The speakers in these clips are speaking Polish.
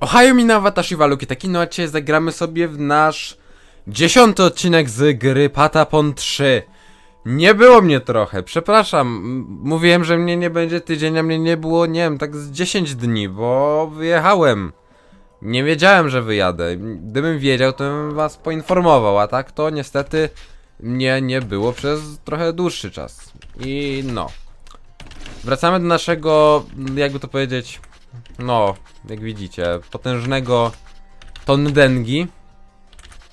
Ohio mina watashi wa Luki Takino, a dzisiaj zagramy sobie w nasz dziesiąty odcinek z gry Patapon 3. Nie było mnie trochę, przepraszam. Mówiłem, że mnie nie będzie tydzień, a mnie nie było, nie wiem, tak z 10 dni, bo wyjechałem. Nie wiedziałem, że wyjadę. Gdybym wiedział, to bym was poinformował, a tak to niestety mnie nie było przez trochę dłuższy czas. I no. Wracamy do naszego, jakby to powiedzieć, no, jak widzicie, potężnego Tondengi,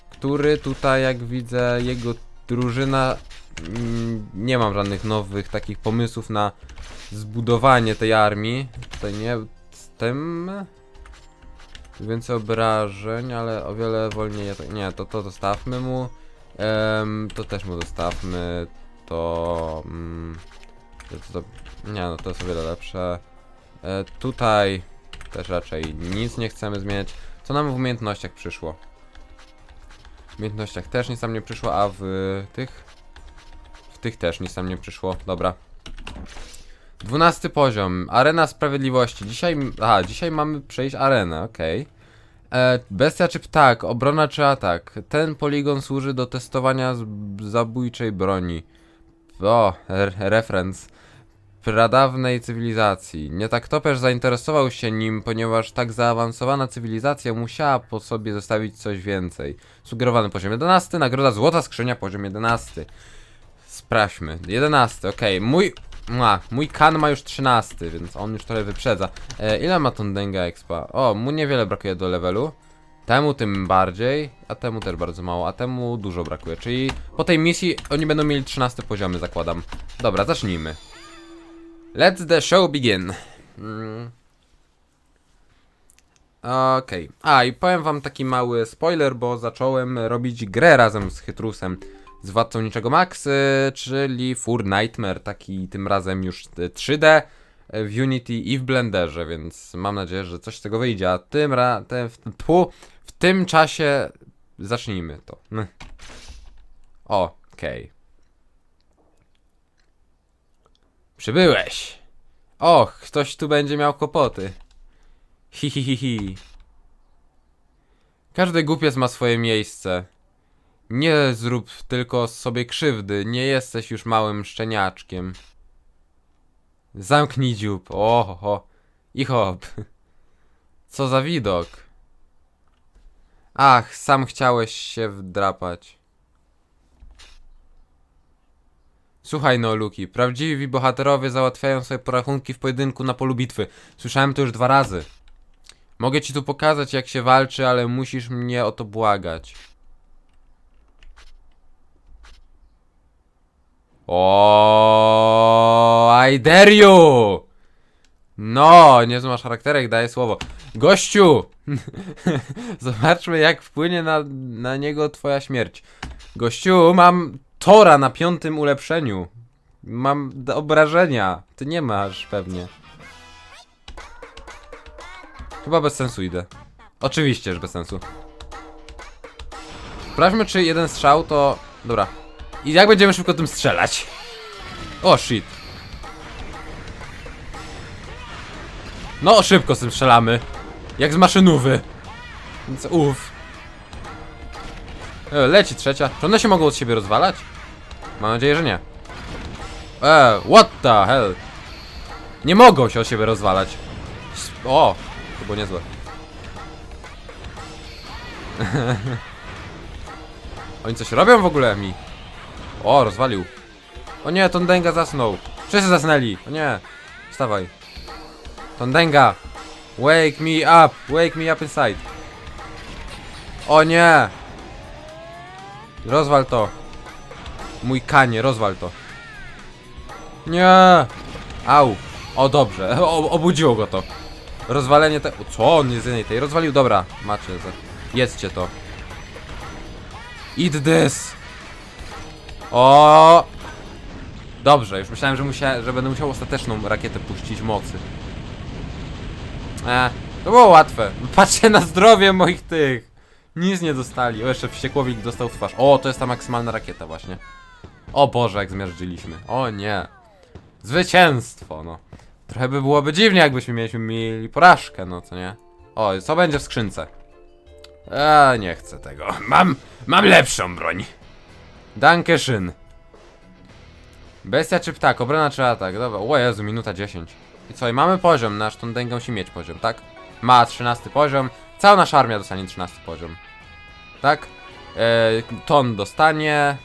który tutaj, jak widzę, jego drużyna, mm, nie mam żadnych nowych takich pomysłów na zbudowanie tej armii. Tutaj nie, z tym więcej obrażeń, ale o wiele wolniej, nie, to to zostawmy mu, Em, to też mu zostawmy, to, mm, to, to, nie no, to jest o wiele lepsze. E, tutaj też raczej nic nie chcemy zmieniać. Co nam w umiejętnościach przyszło? W umiejętnościach też nic nam nie przyszło, a w tych? W tych też nic nam nie przyszło. Dobra. Dwunasty poziom. Arena Sprawiedliwości. Dzisiaj... Aha, dzisiaj mamy przejść arenę, okej. E, Bestia czy ptak? Obrona czy atak? Ten poligon służy do testowania zabójczej broni. O, re reference pradawnej cywilizacji. Nietaktoperz zainteresował się nim, ponieważ tak zaawansowana cywilizacja musiała po sobie zostawić coś więcej. Sugerowany poziom 11, nagroda Złota Skrzynia poziom 11. Sprawdźmy. 11, okej. Mój... Ma, mój kan ma już 13, więc on już trochę wyprzedza. E, ile ma ton Denga Expa? O, mu niewiele brakuje do levelu. Temu tym bardziej, a temu też bardzo mało, a temu dużo brakuje. Czyli po tej misji oni będą mieli 13 poziomy, zakładam. Dobra, zacznijmy. Let the show begin. Mm. Okej. A i powiem wam taki mały spoiler, bo zacząłem robić grę razem z Chytrusem z Władcą Niczego Max, y, czyli Fur Nightmare, taki tym razem już y, 3D y, w Unity i w Blenderze, więc mam nadzieję, że coś z tego wyjdzie, a tym ra... Te, w, w tym czasie zacznijmy to. Mm. O, Okej. Przybyłeś. Och, ktoś tu będzie miał kłopoty. Hi hi hi hi. Każdy głupiec ma swoje miejsce. Nie zrób tylko sobie krzywdy, nie jesteś już małym szczeniaczkiem. Zamknij dziób, oho, ho. i hop. Co za widok. Ach, sam chciałeś się wdrapać. Słuchaj no, Luki, prawdziwi bohaterowie załatwiają sobie porachunki w pojedynku na polu bitwy. Słyszałem to już dwa razy. Mogę ci tu pokazać jak się walczy, ale musisz mnie o to błagać. O, I dare you! No, nie masz charakterek, daję słowo. Gościu! Zobaczmy, jak wpłynie na, na niego twoja śmierć. Gościu, mam Tora na piątym ulepszeniu. Mam d- obrażenia. Ty nie masz pewnie. Chyba bez sensu idę. Oczywiście, że bez sensu. Sprawdźmy, czy jeden strzał to... Dobra. I jak będziemy szybko tym strzelać? O, shit. No, szybko z tym strzelamy. Jak z maszynówy. Więc uff. E, leci trzecia. Czy one się mogą od siebie rozwalać? Mam nadzieję, że nie. E, what the hell? Nie mogą się od siebie rozwalać. O, to było niezłe. Oni coś robią w ogóle mi? O, rozwalił. O nie, Tondenga zasnął. Wszyscy zasnęli. O nie. Wstawaj. Tondenga. Wake me up. Wake me up inside. O nie. Rozwal to. Mój kanie, rozwal to. Nie. Au. O, dobrze. O, obudziło go to. Rozwalenie te... Co on jest z jednej tej? Rozwalił, dobra. Macie. Jedzcie to. Eat this. O. Dobrze, już myślałem, że, musia, że będę musiał ostateczną rakietę puścić mocy. E, to było łatwe. Patrzcie na zdrowie moich tych. Nic nie dostali. O, jeszcze wściekłowik dostał w twarz. O, to jest ta maksymalna rakieta właśnie. O Boże, jak zmierzyliśmy. O nie. Zwycięstwo, no. Trochę by byłoby dziwnie, jakbyśmy mieliśmy mieli porażkę, no co nie? O, co będzie w skrzynce? A, nie chcę tego. Mam, mam lepszą broń. Danke schön. Bestia czy ptak? Obrona czy atak? Dobra. O Jezu, minuta 10. I co, i mamy poziom. Nasz tą dęgę musi mieć poziom, tak? Ma 13 poziom. Cała nasza armia dostanie 13 poziom. Tak? E, Ton dostanie.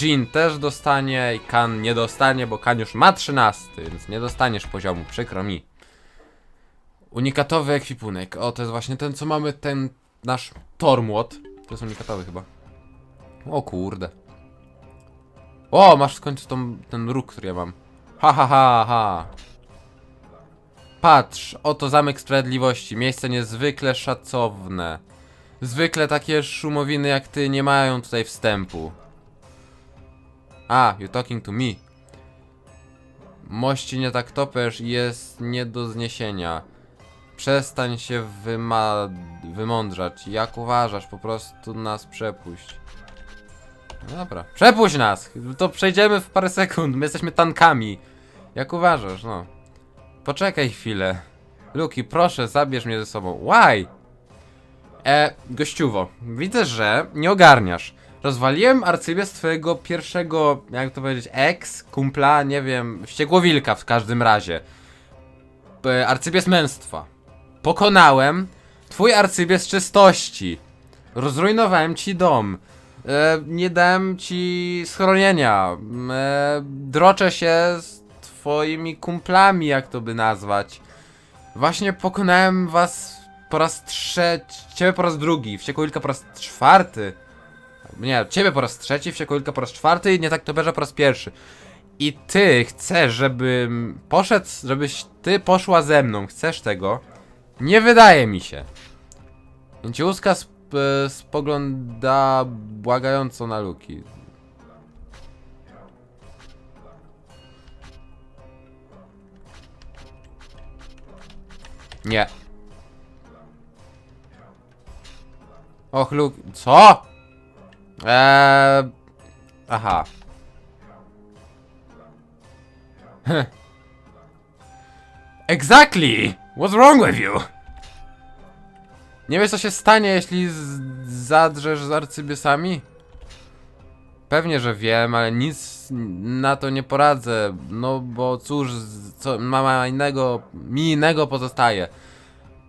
Jean też dostanie i Kan nie dostanie, bo Kan już ma 13, więc nie dostaniesz poziomu, przykro mi. Unikatowy ekwipunek. O, to jest właśnie ten, co mamy, ten nasz Tormłot. To jest unikatowy chyba. O kurde. O, masz w końcu tą, ten róg, który ja mam. Ha, ha, ha, ha. Patrz, oto Zamek Sprawiedliwości. Miejsce niezwykle szacowne. Zwykle takie szumowiny jak ty nie mają tutaj wstępu. A, you're talking to me. Mości nie tak topesz jest nie do zniesienia. Przestań się wyma... wymądrzać. Jak uważasz, po prostu nas przepuść. No dobra. Przepuść nas! To przejdziemy w parę sekund. My jesteśmy tankami. Jak uważasz, no. Poczekaj chwilę. Luki, proszę, zabierz mnie ze sobą. Why? E, gościuwo, widzę, że nie ogarniasz. Rozwaliłem arcybiec twojego pierwszego, jak to powiedzieć, ex, kumpla, nie wiem, wściekłowilka w każdym razie. E, męstwa. Pokonałem twój arcybiec czystości. Rozrujnowałem ci dom. E, nie dałem ci schronienia. E, droczę się z twoimi kumplami, jak to by nazwać. Właśnie pokonałem was po raz trzeci, ciebie po raz drugi, wściekłowilka po raz czwarty. Nie, ciebie po raz trzeci, wściekłowilka po raz czwarty i nie tak to bierze po raz pierwszy. I ty chcesz, żebym poszedł, żebyś ty poszła ze mną, chcesz tego? Nie wydaje mi się. Ciuska sp spogląda błagająco na Luki. Nie. Och, Luk... Co? Eee... Aha. Exactly! What's wrong with you? Nie wiesz co się stanie, jeśli zadrzesz z arcybiesami? Pewnie, że wiem, ale nic na to nie poradzę. No bo cóż, co mama innego, mi innego pozostaje.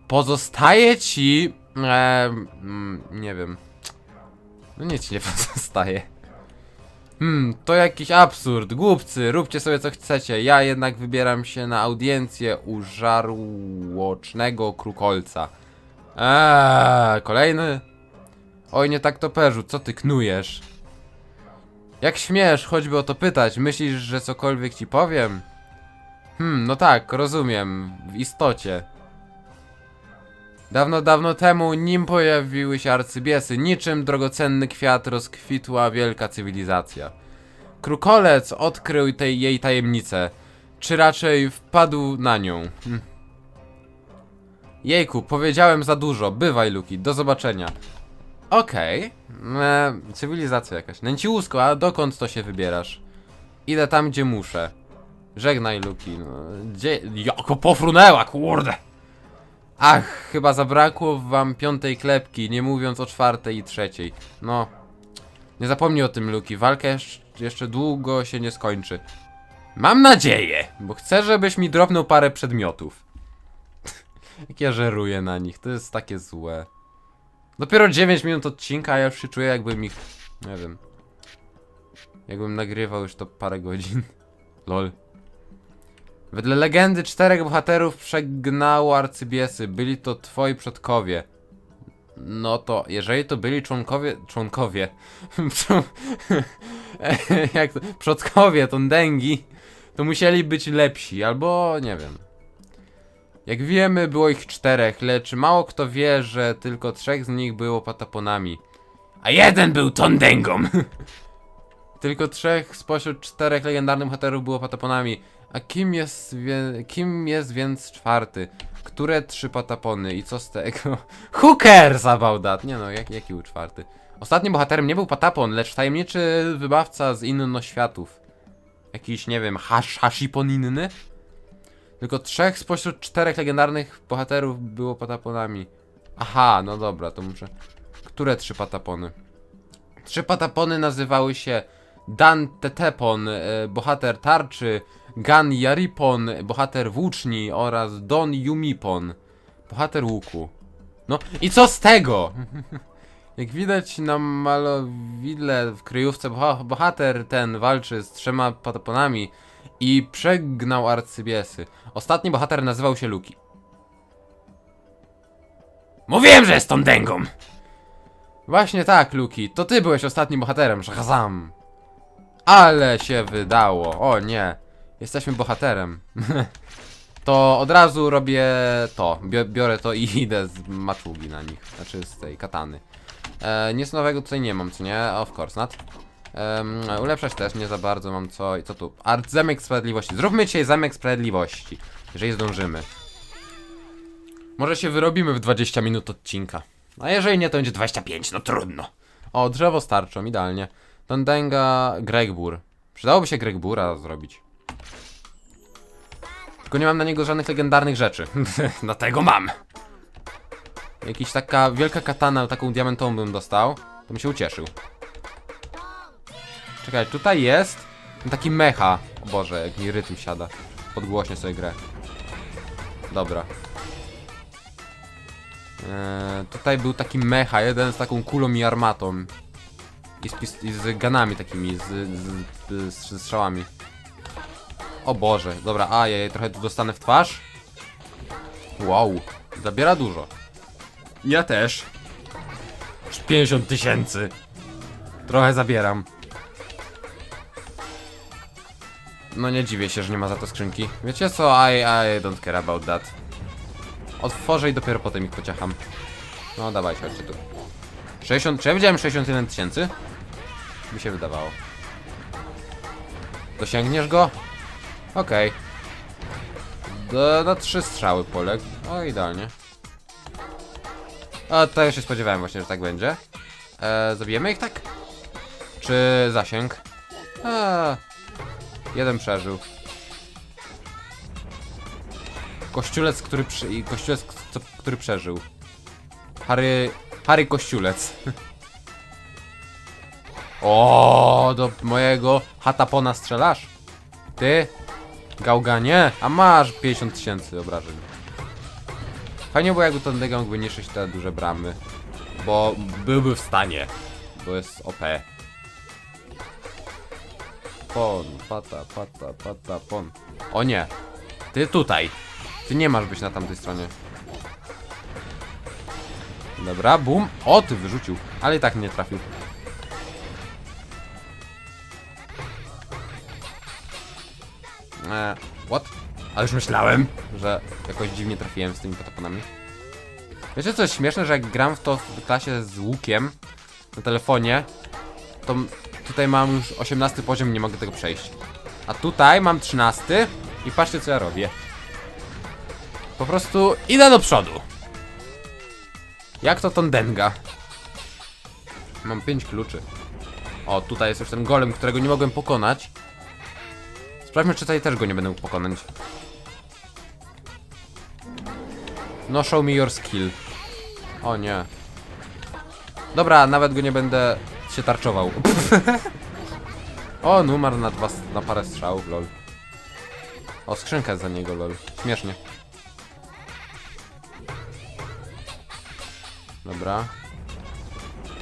Pozostaje ci. E, mm, nie wiem. No nic nie pozostaje. Hmm, to jakiś absurd. Głupcy, róbcie sobie co chcecie. Ja jednak wybieram się na audiencję u żarłocznego krukolca. Eee, kolejny? Oj, nie tak to perzu, co ty knujesz? Jak śmiesz choćby o to pytać, myślisz, że cokolwiek ci powiem? Hmm, no tak, rozumiem, w istocie. Dawno, dawno temu, nim pojawiły się arcybiesy, niczym drogocenny kwiat rozkwitła wielka cywilizacja. Krukolec odkrył tej jej tajemnicę, czy raczej wpadł na nią. Hm. Jejku, powiedziałem za dużo. Bywaj, Luki, do zobaczenia. Okej. E, cywilizacja jakaś. Nęciłusko, a dokąd to się wybierasz? Idę tam, gdzie muszę. Żegnaj, Luki. No, gdzie... Jako pofrunęła, kurde! Ach, chyba zabrakło wam piątej klepki, nie mówiąc o czwartej i trzeciej. No. Nie zapomnij o tym, Luki. Walka jeszcze, długo się nie skończy. Mam nadzieję, bo chcę, żebyś mi dropnął parę przedmiotów. Jak ja żeruję na nich, to jest takie złe. Dopiero 9 minut odcinka, a ja już się czuję jakbym ich... Nie wiem. Jakbym nagrywał już to parę godzin. Lol. Wedle legendy czterech bohaterów przegnało arcybiesy. Byli to twoi przodkowie. No to, jeżeli to byli członkowie... Członkowie. Jak to? Przodkowie, to dęgi. To musieli być lepsi, albo nie wiem. Jak wiemy, było ich czterech, lecz mało kto wie, że tylko trzech z nich było pataponami. A jeden był tondęgą! tylko trzech spośród czterech legendarnych bohaterów było pataponami. A kim jest, kim jest więc czwarty? Które trzy patapony i co z tego? Cares about that? Nie no, jak, jaki był czwarty? Ostatnim bohaterem nie był patapon, lecz tajemniczy wybawca z innoświatów. Jakiś, nie wiem, hasz, hashipon inny? Tylko trzech spośród czterech legendarnych bohaterów było pataponami. Aha, no dobra, to muszę... Które trzy patapony? Trzy patapony nazywały się Dan Tetepon, e, bohater tarczy, Gan Yaripon, bohater włóczni oraz Don Yumipon, bohater łuku. No i co z tego? Jak widać na malowidle w kryjówce boha- bohater ten walczy z trzema pataponami i przegnał arcybiesy. Ostatni bohater nazywał się Luki. Mówiłem, że jest tą dęgą! Właśnie tak, Luki, to ty byłeś ostatnim bohaterem, Shazam! Ale się wydało, o nie, jesteśmy bohaterem. to od razu robię to, Bio biorę to i idę z maczugi na nich, znaczy z tej katany. E, nic nowego tutaj nie mam, co nie? Of course not. Ulepszać też nie za bardzo mam co i co tu? Art Zamek Sprawiedliwości. Zróbmy dzisiaj Zamek Sprawiedliwości, jeżeli zdążymy. Może się wyrobimy w 20 minut odcinka. A jeżeli nie, to będzie 25, no trudno. O, drzewo starczą, idealnie. Dondenga, Gregbur. Przydałoby się Gregbura zrobić. Tylko nie mam na niego żadnych legendarnych rzeczy. Dlatego mam. Jakiś taka wielka katana, taką diamentową bym dostał, to bym się ucieszył. Czekaj, tutaj jest taki mecha. O Boże, jak mi rytm siada. Podgłośnie sobie grę. Dobra. Eee, tutaj był taki mecha, jeden z taką kulą i armatą. I z, i z ganami takimi, z, z, z, z strzałami. O Boże, dobra, a ja trochę tu dostanę w twarz. Wow, zabiera dużo. Ja też. 50 tysięcy. Trochę zabieram. No nie dziwię się, że nie ma za to skrzynki. Wiecie co? I, I don't care about that. Otworzę i dopiero potem ich pociacham. No dawajcie, chodźcie tu. 60, czy ja widziałem 61 tysięcy? Mi się wydawało. Dosięgniesz go? Okej. Okay. Na trzy strzały poległ. O, idealnie. A to już się spodziewałem właśnie, że tak będzie. E, zabijemy ich tak? Czy zasięg? A, jeden przeżył. Kościulec, który przy... kościulec, co, który przeżył. Harry... Harry Kościulec. o, do mojego hatapona strzelasz? Ty? Gałganie? A masz 50 tysięcy obrażeń. Fajnie było jakby ten Degang wyniszczyć te duże bramy. Bo byłby w stanie. Bo jest OP. Pon, pata, pata, pata, pon. O nie. Ty tutaj. Ty nie masz być na tamtej stronie. Dobra, bum. O, ty wyrzucił. Ale i tak nie trafił. Eee, what? Ale już myślałem, że jakoś dziwnie trafiłem z tymi pataponami. Wiecie co jest śmieszne, że jak gram w to w klasie z łukiem na telefonie, to tutaj mam już 18 poziom i nie mogę tego przejść. A tutaj mam 13 i patrzcie co ja robię. Po prostu idę do przodu. Jak to Tondenga? Mam 5 kluczy. O, tutaj jest już ten golem, którego nie mogłem pokonać. Sprawdźmy, czy tutaj też go nie będę mógł pokonać. No, show me your skill. O nie. Dobra, nawet go nie będę się tarczował. o, numer na, dwa, na parę strzałów, lol. O, skrzynka jest za niego, lol. Śmiesznie. Dobra.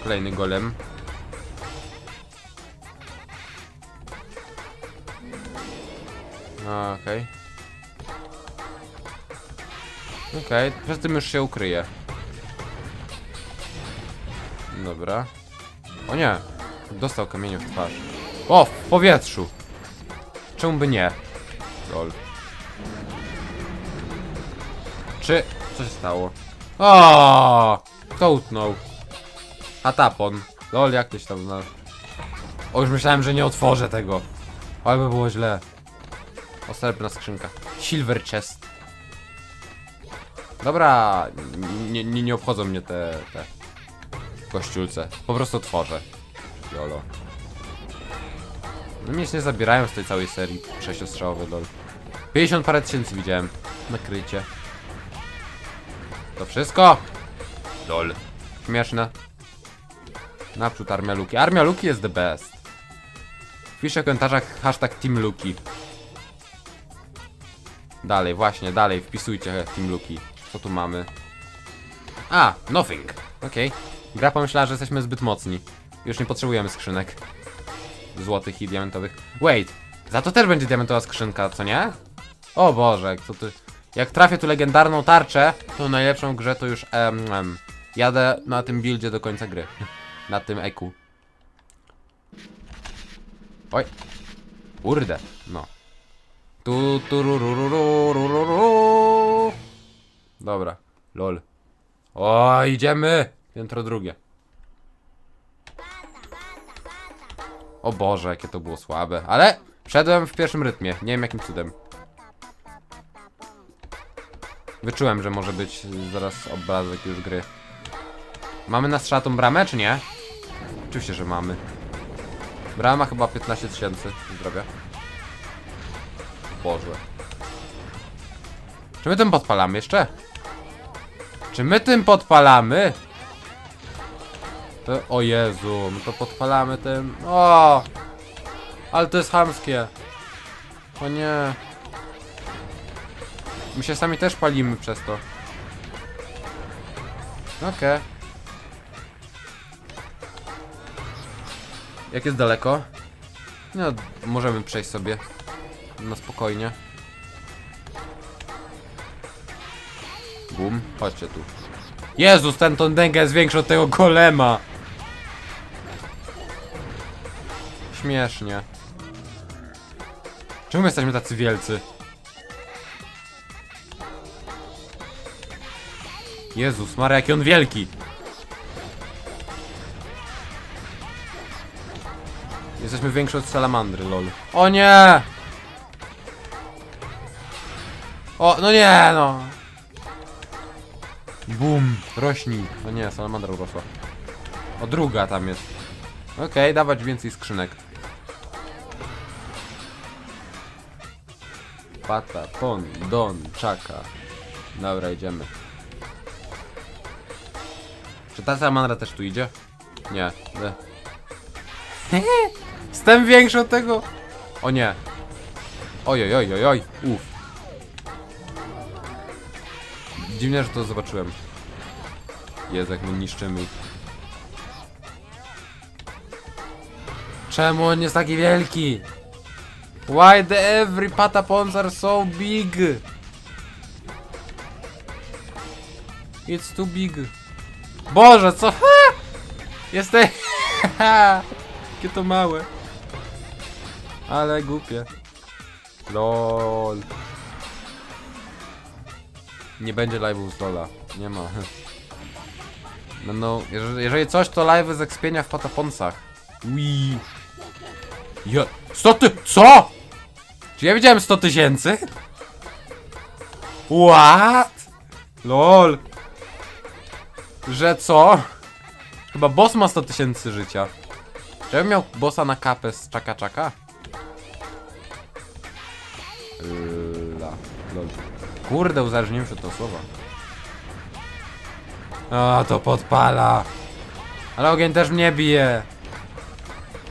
Kolejny golem. Okej. Okej, przed tym już się ukryje. Dobra. O nie! Dostał kamieniem w twarz. O! W powietrzu! Czemu by nie? Lol. Czy... Co się stało? O! Kto utnął? Atapon. Lol, jak tyś tam zna... O, już myślałem, że nie otworzę tego. Ale by było źle. O, srebrna skrzynka. Silver chest. Dobra, nie, nie, nie obchodzą mnie te, te kościółce. Po prostu otworzę. Jolo. No mnie nie zabierają z tej całej serii sześciostrzałowej lol. 50 parę tysięcy widziałem. Nakrycie. To wszystko? Lol. Śmieszne. Naprzód Armia Luki. Armia Luki jest the best. Piszę w komentarzach hashtag Team Luki. Dalej, właśnie, dalej, wpisujcie Team Luki. Co tu mamy? A, nothing. Okej. Gra pomyślała, że jesteśmy zbyt mocni. Już nie potrzebujemy skrzynek. Złotych i diamentowych. Wait, za to też będzie diamentowa skrzynka, co nie? O Boże, co ty... Jak trafię tu legendarną tarczę, to najlepszą grze to już em, em, jadę na tym buildzie do końca gry. na tym eku. Oj. Kurde, no. Tu, tu, ru, ru, ru, ru, ru, ru, ru. Dobra, lol. O, idziemy! Piętro drugie. O Boże, jakie to było słabe. Ale wszedłem w pierwszym rytmie. Nie wiem jakim cudem. Wyczułem, że może być zaraz obrazek już gry. Mamy na strzała tą bramę, czy nie? Oczywiście, że mamy. Brama chyba 15 tysięcy. Zdrowia. Boże. Czy my tym podpalamy jeszcze? Czy my tym podpalamy? To, o Jezu, my to podpalamy tym. O! Ale to jest chamskie. O nie. My się sami też palimy przez to. Okej. Jak jest daleko? No, możemy przejść sobie. Na spokojnie. Bum, chodźcie tu. Jezus, ten tondęga jest większy od tego golema. Śmiesznie. Czemu my jesteśmy tacy wielcy? Jezus, Maria, jaki on wielki! Jesteśmy większy od salamandry, lol. O nie! O, no nie, no! Bum, rośnij. No nie, salamandra urosła. O, druga tam jest. Okej, dawać więcej skrzynek. Pata, pon, don, czaka. Dobra, idziemy. Czy ta salamandra też tu idzie? Nie. Le. Jestem większy od tego. O nie. Oj, oj, oj, oj, oj. Uf. Dziwnie, że to zobaczyłem. Jezu, jak my niszczymy. Czemu on jest taki wielki? Why the every patapons are so big? It's too big. Boże, co? Ha! Jesteś... Jakie to małe. Ale głupie. LOL. Nie będzie live'ów z Lola. Nie ma. No jeżeli, jeżeli coś, to live'y z ekspienia w pataponsach. Wii. Ja... 100 ty... Co? Czy ja widziałem 100 tysięcy? What? LOL. Że co? Chyba boss ma 100 tysięcy życia. Czy ja bym miał bossa na kapę z czaka czaka? La. Lol. Kurde, uzależniłem się od tego słowa. A, to podpala. Ale ogień też mnie bije.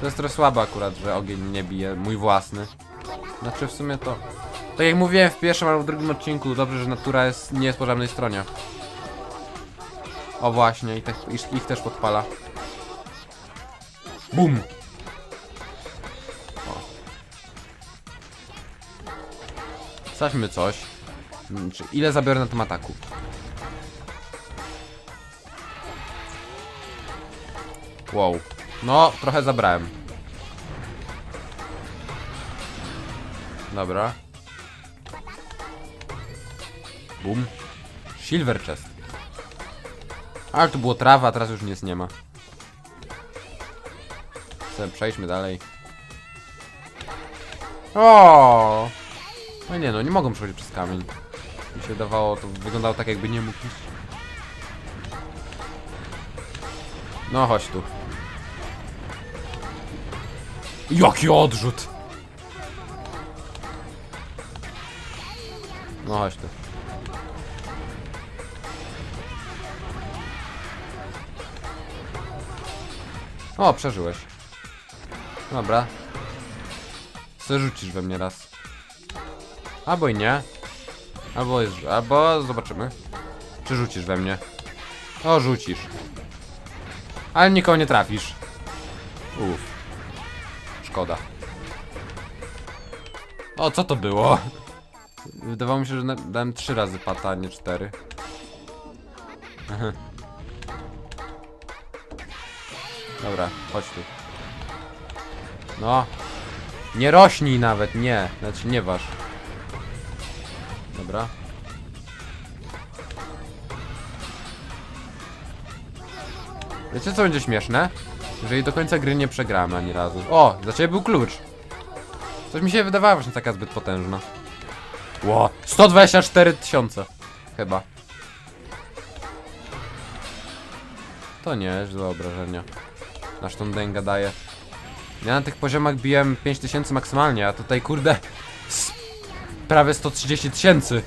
To jest trochę słabe akurat, że ogień mnie bije, mój własny. Znaczy w sumie to... Tak jak mówiłem w pierwszym albo w drugim odcinku, dobrze, że natura jest, nie jest po żadnej stronie. O właśnie, i te, ich, ich też podpala. Bum! O. Sprawdźmy coś. Czy ile zabiorę na tym ataku? Wow. No, trochę zabrałem. Dobra. Bum. Silver chest. Ale tu było trawa, teraz już nic nie ma. Sobie przejdźmy dalej. O! No nie no, nie mogą przechodzić przez kamień. Mi się dawało, to wyglądało tak jakby nie mógł iść. No chodź tu. Jaki odrzut! No chodź tu. O, przeżyłeś. Dobra. Co rzucisz we mnie raz. Albo i nie. Albo jest, albo zobaczymy. Czy rzucisz we mnie? O, rzucisz. Ale nikogo nie trafisz. Uff. Szkoda. O, co to było? Wydawało mi się, że dałem trzy razy pata, nie cztery. Dobra, chodź tu. No. Nie rośnij nawet, nie. Znaczy, nie waż. Dobra. Wiecie co będzie śmieszne? Jeżeli do końca gry nie przegramy ani razu. O, za ciebie był klucz. Coś mi się wydawało, że nie taka zbyt potężna. Ło, 124 tysiące. Chyba. To nie jest złe obrażenia. Nasz tą dęga daje. Ja na tych poziomach biłem 5000 maksymalnie, a tutaj kurde... Prawie 130 tysięcy.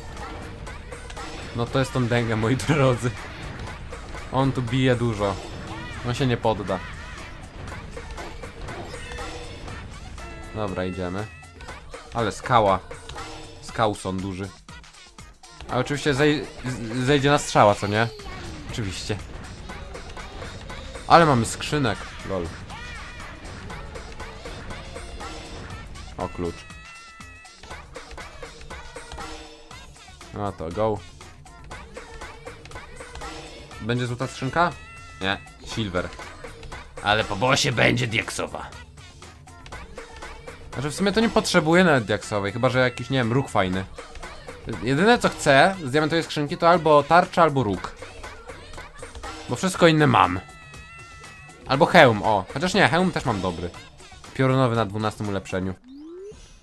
No to jest tą dęgę, moi drodzy. On tu bije dużo. On się nie podda. Dobra, idziemy. Ale skała. Skał są duży. A oczywiście zej zejdzie na strzała, co nie? Oczywiście. Ale mamy skrzynek. Lol. O, klucz. No to go. Będzie złota skrzynka? Nie, silver. Ale po bosie będzie diaksowa. Znaczy w sumie to nie potrzebuję nawet diaksowej, chyba że jakiś, nie wiem, róg fajny. Jedyne co chcę z diamentowej skrzynki to albo tarcza, albo róg. Bo wszystko inne mam. Albo hełm, o. Chociaż nie, hełm też mam dobry. Piorunowy na 12 ulepszeniu.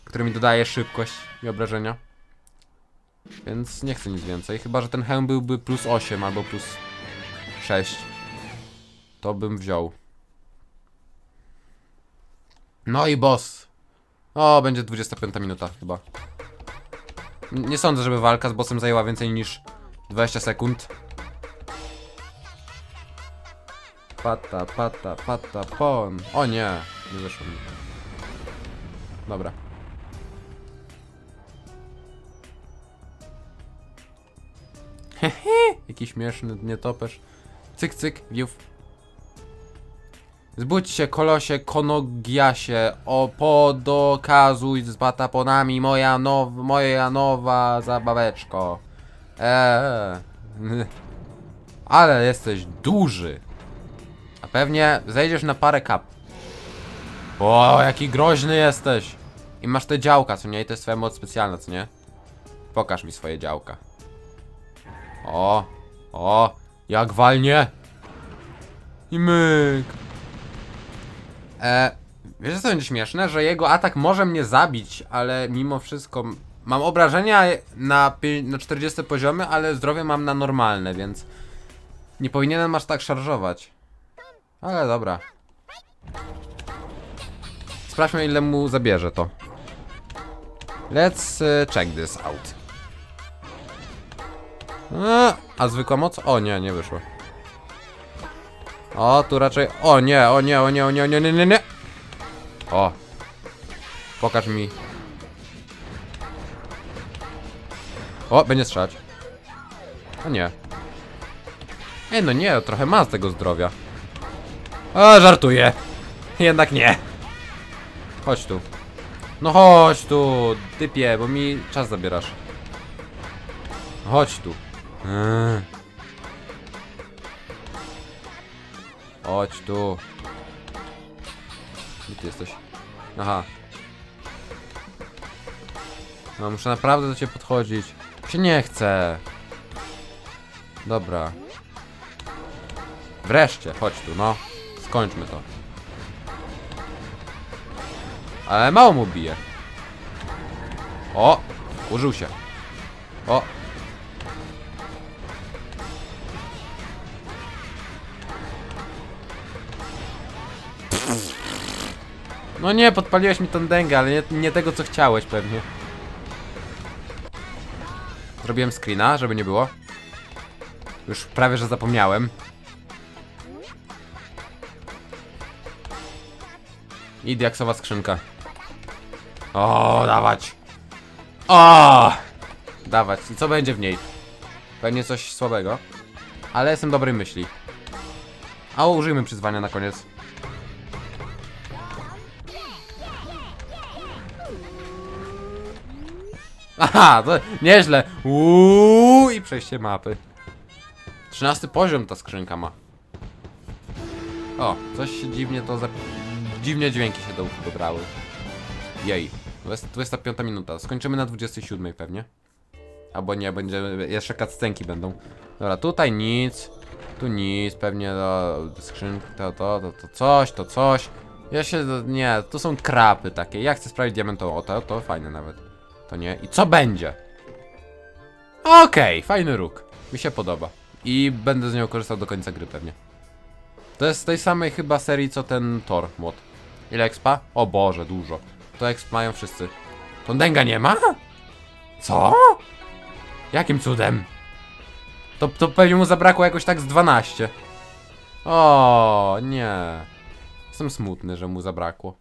Który mi dodaje szybkość i obrażenia. Więc nie chcę nic więcej. Chyba, że ten hełm byłby plus 8 albo plus 6. To bym wziął. No i boss. O, będzie 25 minuta chyba. Nie sądzę, żeby walka z bossem zajęła więcej niż 20 sekund. Pata, pata, pata, pon. O nie, nie wyszło mi. Dobra. Jaki śmieszny nietoperz. Cyk, cyk, wiów. Zbudź się, kolosie, konogiasie, opodokazuj z bataponami moja now, moja nowa zabaweczko. Eee. Ale jesteś duży. A pewnie zejdziesz na parę kap. O, jaki groźny jesteś. I masz te działka, co nie? I to jest twoja moc specjalna, co nie? Pokaż mi swoje działka. O, o, jak walnie. I myk. E, wiesz co będzie śmieszne? Że jego atak może mnie zabić, ale mimo wszystko mam obrażenia na, na 40 poziomy, ale zdrowie mam na normalne, więc nie powinienem aż tak szarżować. Ale dobra. Sprawdźmy ile mu zabierze to. Let's e, check this out. A, a zwykła moc? O nie, nie wyszło. O, tu raczej... O nie, o nie, o nie, o nie, o nie, nie, nie, nie. O. Pokaż mi. O, będzie strzelać. O nie. Ej, no nie, trochę ma z tego zdrowia. O, żartuję. Jednak nie. Chodź tu. No chodź tu, typie, bo mi czas zabierasz. Chodź tu. Chodź tu. Gdzie ty jesteś? Aha. No, muszę naprawdę do ciebie podchodzić. Się nie chce. Dobra. Wreszcie, chodź tu, no. Skończmy to. Ale mało mu bije. O! Użył się. O! No nie, podpaliłeś mi tą dęgę, ale nie, nie tego co chciałeś pewnie. Zrobiłem screena, żeby nie było. Już prawie, że zapomniałem. I diaksowa skrzynka. O, dawać. O! Dawać. I co będzie w niej? Pewnie coś słabego. Ale jestem dobrej myśli. A użyjmy przyzwania na koniec. Aha, to nieźle. Uuu, i przejście mapy. 13 poziom ta skrzynka ma. O, coś się dziwnie to za... Dziwnie dźwięki się do, dobrały. Jej. 20 25 minuta. Skończymy na 27 pewnie. Albo nie, będzie... Jeszcze cutscenki będą. Dobra, tutaj nic. Tu nic, pewnie do skrzynki, to, to, to, to coś, to coś. Ja się, nie, tu są krapy takie. Ja chcę sprawić diamentową, to, to fajne nawet. To nie. I co będzie? Okej, fajny róg. Mi się podoba. I będę z niego korzystał do końca gry pewnie. To jest z tej samej chyba serii co ten Thor mod. Ile expa? O Boże, dużo. To exp mają wszyscy. Tondęga nie ma? Co? Jakim cudem? To, to pewnie mu zabrakło jakoś tak z 12. O, nie. Jestem smutny, że mu zabrakło.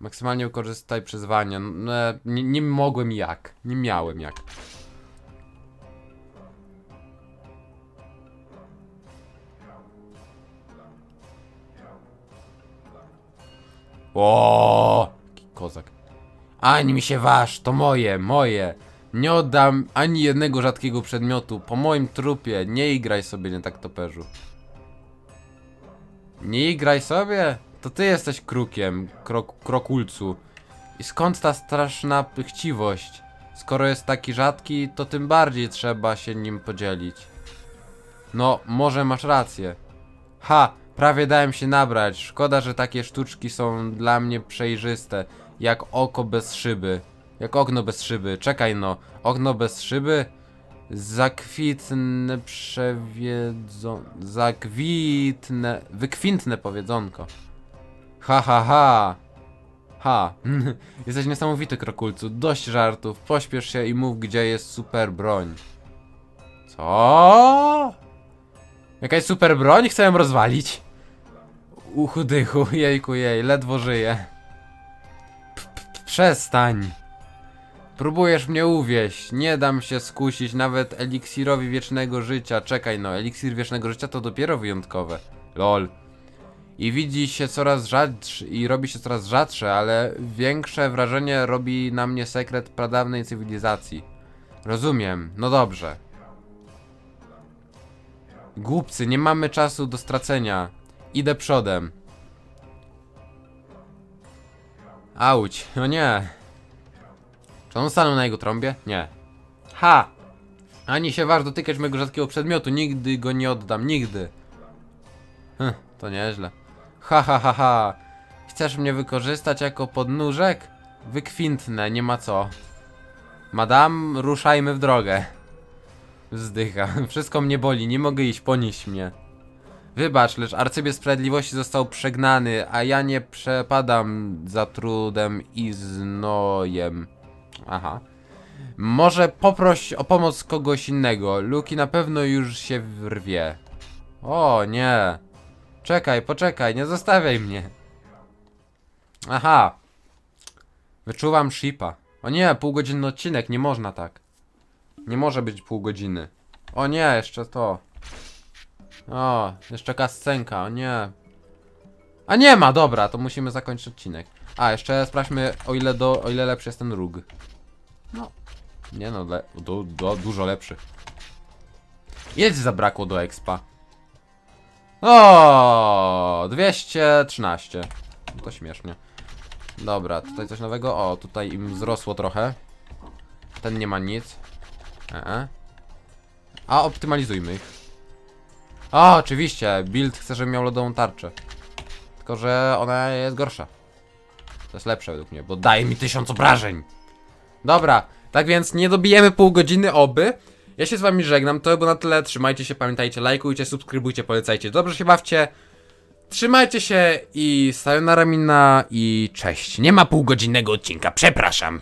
Maksymalnie wykorzystaj przyzwania. No, nie, nie mogłem jak. Nie miałem jak. O, kozak. Ani mi się waż, to moje, moje. Nie oddam ani jednego rzadkiego przedmiotu. Po moim trupie. Nie igraj sobie, nie tak toperzu. Nie igraj sobie? To ty jesteś krukiem, krok, krokulcu. I skąd ta straszna chciwość? Skoro jest taki rzadki, to tym bardziej trzeba się nim podzielić. No, może masz rację. Ha, prawie dałem się nabrać. Szkoda, że takie sztuczki są dla mnie przejrzyste. Jak oko bez szyby. Jak okno bez szyby. Czekaj no. Okno bez szyby? Zakwitne przewiedzą... Zakwitne... Wykwintne powiedzonko. Ha ha ha. Ha. Jesteś niesamowity, Krokulcu. Dość żartów. Pośpiesz się i mów, gdzie jest super broń. Co? Jakaś super broń? Chcę ją rozwalić. Uchu dychu, jejku jej, ledwo żyję. Przestań. Próbujesz mnie uwieść, nie dam się skusić nawet eliksirowi wiecznego życia. Czekaj no, eliksir wiecznego życia to dopiero wyjątkowe. Lol. I widzi się coraz rzadsze i robi się coraz rzadsze, ale większe wrażenie robi na mnie sekret pradawnej cywilizacji. Rozumiem, no dobrze. Głupcy, nie mamy czasu do stracenia. Idę przodem. Auć, o nie. Czy on stanął na jego trąbie? Nie. Ha! Ani się waż dotykać mego rzadkiego przedmiotu, nigdy go nie oddam, nigdy. Hm, to nieźle. Ha ha ha ha. Chcesz mnie wykorzystać jako podnóżek? Wykwintne, nie ma co. Madam, ruszajmy w drogę. Wzdycha. Wszystko mnie boli, nie mogę iść, ponieś mnie. Wybacz, lecz arcybierz sprawiedliwości został przegnany, a ja nie przepadam za trudem i znojem. Aha. Może poproś o pomoc kogoś innego. Luki na pewno już się wrwie. O nie. Czekaj, poczekaj, nie zostawiaj mnie. Aha. Wyczuwam shipa. O nie, półgodzinny odcinek, nie można tak. Nie może być pół godziny. O nie, jeszcze to. O, jeszcze kascenka, o nie. A nie ma, dobra, to musimy zakończyć odcinek. A, jeszcze sprawdźmy, o ile, do, o ile lepszy jest ten róg. No. Nie no, le, du, du, dużo lepszy. Ile ci zabrakło do expa? O, 213. No To śmiesznie. Dobra, tutaj coś nowego. O, tutaj im wzrosło trochę. Ten nie ma nic. E -e. A optymalizujmy ich. O, oczywiście, build chce, żebym miał lodową tarczę. Tylko, że ona jest gorsza. To jest lepsze według mnie, bo daje mi tysiąc obrażeń. Dobra, tak więc nie dobijemy pół godziny oby. Ja się z wami żegnam, to było na tyle. Trzymajcie się, pamiętajcie, lajkujcie, subskrybujcie, polecajcie. Dobrze się bawcie. Trzymajcie się i sayonara mina i cześć. Nie ma półgodzinnego odcinka, przepraszam.